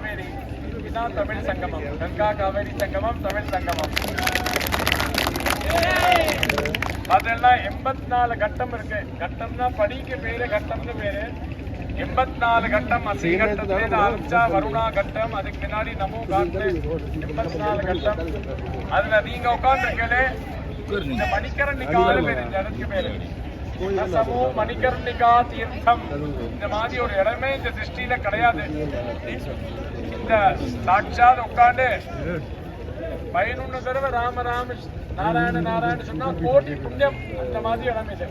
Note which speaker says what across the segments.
Speaker 1: காவேரி இதுதான் தமிழ் சங்கமம். கங்கா காவேரி சங்கமம் தமிழ் சங்கமம். அதெல்லாம் எண்பத்தி நாலு கட்டம் இருக்கு. கட்டம்னா படிக்கு பேரு கட்டம்னு பேரு. எண்பத்தி நாலு கட்டம் அசி கட்டத்துல ஆரம்பிச்சா வருணா கட்டம். அதுக்கு பின்னாடி நமோ காட்டு எண்பத்தி நாலு கட்டம். அதுல நீங்க உட்காந்துருக்கலே இந்த மணிக்கரணிக்கால பேரு இந்த இடத்துக்கு பேரு. ரசமும் மணிகர்ணிகா தீர்த்தம் இந்த மாதிரி ஒரு இடமே இந்த திருஷ்டியில கிடையாது. இந்த சாட்சாத் உட்காந்து பதினொன்று தடவை ராம ராம நாராயண நாராயண சொன்னா கோடி புண்ணியம் அந்த மாதிரி இடம் இது.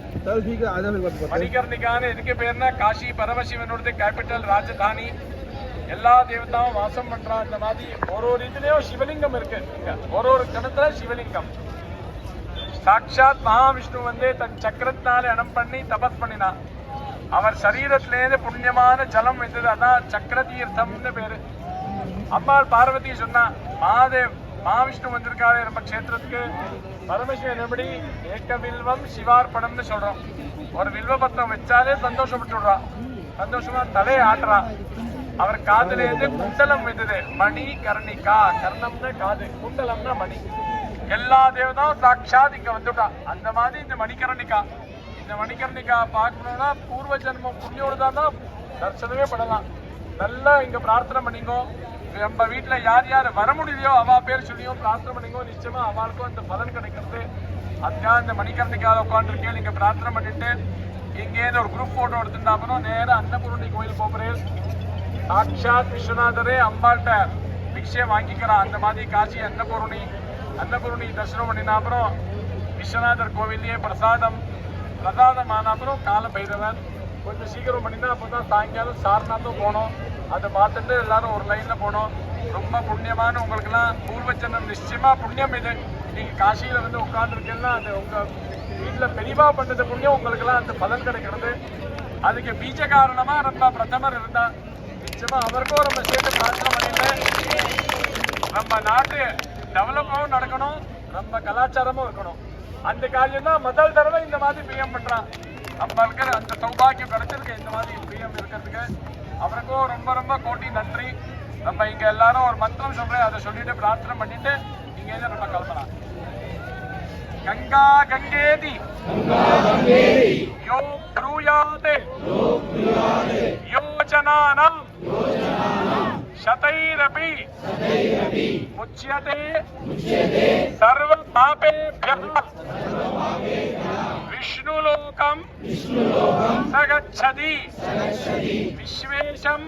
Speaker 1: மணிகர்ணிகான்னு எதுக்கு பேர்னா காசி பரமசிவனுடைய கேபிட்டல் ராஜதானி. எல்லா தேவதாவும் வாசம் பண்றான் இந்த மாதிரி. ஒரு ஒரு இதுலயும் சிவலிங்கம் இருக்கு. ஒரு ஒரு கணத்துல சிவலிங்கம். சாட்சாத் மகாவிஷ்ணு வந்து தன் சக்கரத்தினால இடம் பண்ணி தபஸ் பண்ணினான் அவர் சரீரத்திலேருந்து புண்ணியமான ஜலம் வந்தது. அதான் சக்கர தீர்த்தம்னு பேரு. அம்மாள் பார்வதி சொன்னா மகாதேவ் மகாவிஷ்ணு வந்திருக்காரு நம்ம கஷேத்திரத்துக்கு. பரமசிவன் எப்படி ஏக்க வில்வம் சிவார்ப்பணம்னு சொல்றோம். ஒரு வில்வ பத்திரம் வச்சாலே சந்தோஷப்பட்டு விடுறான் சந்தோஷமா தலையை ஆட்டுறான் அவர் காதுல இருந்து குண்டலம் வந்தது. மணி கர்ணிகா. கர்ணம்னா காது. குண்டலம்னா மணி. எல்லா தேவதாவும் சாட்சாத் இங்க வந்துட்டான் அந்த மாதிரி இந்த மணிகரணிகா இந்த மணிகரணிகா பார்க்கணும்னா பூர்வ ஜென்மம் புண்ணியோடு தான் தரிசனமே படலாம் நல்லா இங்க பிரார்த்தனை பண்ணிங்கோ நம்ம வீட்டுல யார் யார் வர முடியலையோ அவா பேர் சொல்லியும் பிரார்த்தனை பண்ணிங்கோ நிச்சயமா அவளுக்கும் அந்த பலன் கிடைக்கிறது. அதுக்காக இந்த மணிகரணிக்காக உட்காந்துருக்கேன் நீங்க பிரார்த்தனை பண்ணிட்டு இங்கேருந்து ஒரு குரூப் போட்டோ எடுத்துட்டா அப்புறம் நேரா அன்னபூர்ணி கோயில் போகிறேன் சாட்சாத் விஸ்வநாதரே அம்பாள்கிட்ட பிக்ஷை வாங்கிக்கிறான் அந்த மாதிரி காசி அன்னபூர்ணி. அன்னபூர்ணி தரிசனம் பண்ணின அப்புறம் விஸ்வநாதர் கோவில்லையே பிரசாதம் பிரசாதம் ஆன அப்புறம் கால பைரவர் கொஞ்சம் சீக்கிரம் பண்ணினா அப்போ தான் சாயங்காலம் சாரநாத்தும் போனோம். அதை பார்த்துட்டு எல்லாரும் ஒரு லைனில் போனோம். ரொம்ப புண்ணியமான உங்களுக்கெல்லாம் பூர்வச்சனம் நிச்சயமாக புண்ணியம் இது. நீங்கள் காசியில் வந்து உட்காந்துருக்கீங்கன்னா அது உங்கள் வீட்டில் பெரியவா பண்ணது புண்ணியம் உங்களுக்கெல்லாம் அந்த பலன் கிடைக்கிறது. அதுக்கு பீஜ காரணமாக நம்ம பிரதமர் இருந்தால் நிச்சயமாக அவருக்கும் நம்ம சேர்த்து பிரார்த்தனை பண்ணிட்டு நம்ம நாட்டு டெவலப்பாகவும் நடக்கணும் நம்ம கலாச்சாரமும் இருக்கணும். அந்த காரியம் தான் முதல் தடவை இந்த மாதிரி பிஎம் பண்ணுறான் நம்ம இருக்கிற அந்த சௌபாகியம் கிடைச்சிருக்கு இந்த மாதிரி பிஎம் இருக்கிறதுக்கு. அவருக்கும் ரொம்ப ரொம்ப கோட்டி நன்றி. நம்ம இங்கே எல்லாரும் ஒரு மந்திரம் சொல்கிறேன் அதை சொல்லிட்டு பிரார்த்தனை பண்ணிட்டு இங்க இருந்து நம்ம கிளம்பலாம். கங்கா கங்கேதி. ముచ్యతే విష్ణులోకం విశ్వేశం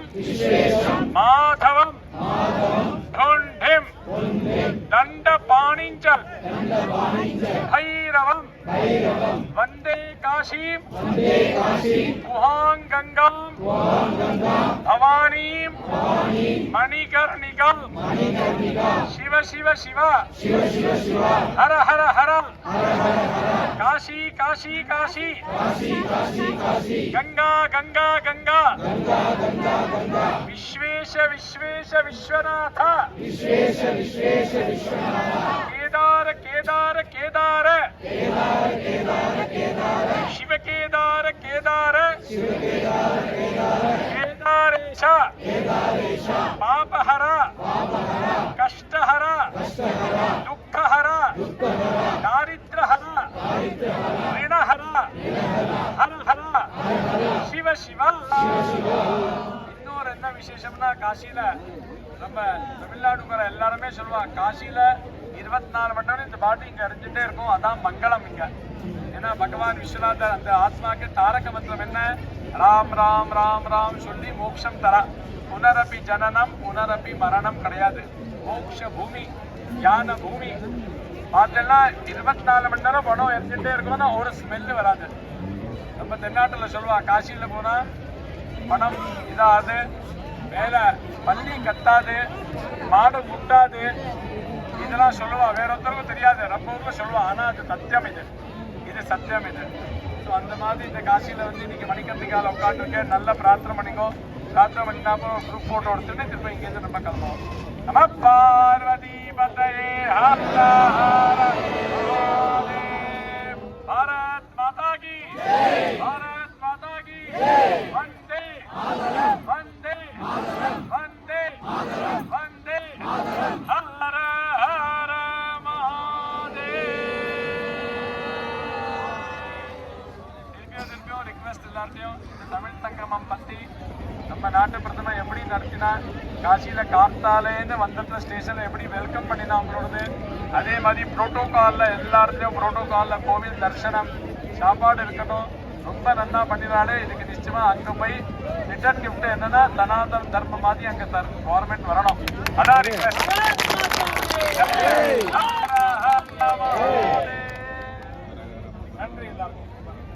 Speaker 1: మాధవం ఢుంఢిం దండపాణించ భైరవం వందే కాశీం గుహాంగంగాం భవానీం మణికర్ణి மாணிக்கம் சிவ சிவ சிவா ஹர ஹர ஹரம் காசி காசி காசி கங்கா கங்கா கங்கா விஸ்வேஷ விஸ்வேஷ விஸ்வநாத கேதார கேதார கேதார சிவ கேதார கேதார ஹர ஹர சிவ சிவா இன்னொரு என்ன விசேஷம்னா காசியில நம்ம தமிழ்நாடுங்கிற எல்லாருமே சொல்லுவாங்க காசியில இருபத்தி நாலு மணி நேரம் இந்த பாட்டு இங்க அறிஞ்சுட்டே இருக்கும். அதான் மங்களம் இங்க. ஏன்னா பகவான் விஸ்வநாதர் அந்த ஆத்மாக்கு தாரக மந்திரம் என்ன? ராம் ராம் ராம் ராம் சொல்லி மோக்ஷம் தரா. புனரபி ஜனனம் புனரபி மரணம் கிடையாது. மோக்ஷ பூமி ஞான பூமி. பார்த்தேன்னா இருபத்தி நாலு மணி நேரம் படம் எரிஞ்சுட்டே இருக்கும்னா ஒரு ஸ்மெல்லு வராது. நம்ம தென்னாட்டில் சொல்லுவாள் காசியில் போனால் பணம் இதாது வேலை பள்ளி கத்தாது மாடு முட்டாது. இதெல்லாம் சொல்லுவாள் வேற ஒருத்தருக்கும் தெரியாது. நம்ம ஊரில் சொல்லுவாள் ஆனால் அது சத்தியம் இது. இது சத்தியம் இது. ஸோ அந்த மாதிரி இந்த காசியில் வந்து இன்னைக்கு மணிக்கந்திக்கால உட்காந்துருக்கேன் நல்ல பிரார்த்தனை பண்ணிக்கோ. பிரார்த்தனை பண்ணினாம குரூப் ஃபோட்டோ எடுத்துட்டு திரும்ப இங்கேருந்து நம்ம கிளம்புவோம். நம்ம பார்வதி பதையே ஹாரா. எல்லாத்தையும் இந்த தமிழ் சங்கமம் பத்தி நம்ம நாட்டு பிரதமர் எப்படி நடத்தினா காசியில கார்த்தாலேன்னு வந்தத்த ஸ்டேஷன்ல எப்படி வெல்கம் பண்ணினா அவங்களோடது அதே மாதிரி புரோட்டோகால்ல எல்லா இடத்துலயும் புரோட்டோகால்ல கோவில் தரிசனம் சாப்பாடு இருக்கணும் ரொம்ப நன்னா பண்ணினாலே இதுக்கு நிச்சயமா அங்க போய் ரிட்டர்ன் கிஃப்ட் என்னன்னா தனாதன தர்மம் மாதிரி அங்க கவர்மெண்ட் வரணும். அதான். நன்றி எல்லாருக்கும்.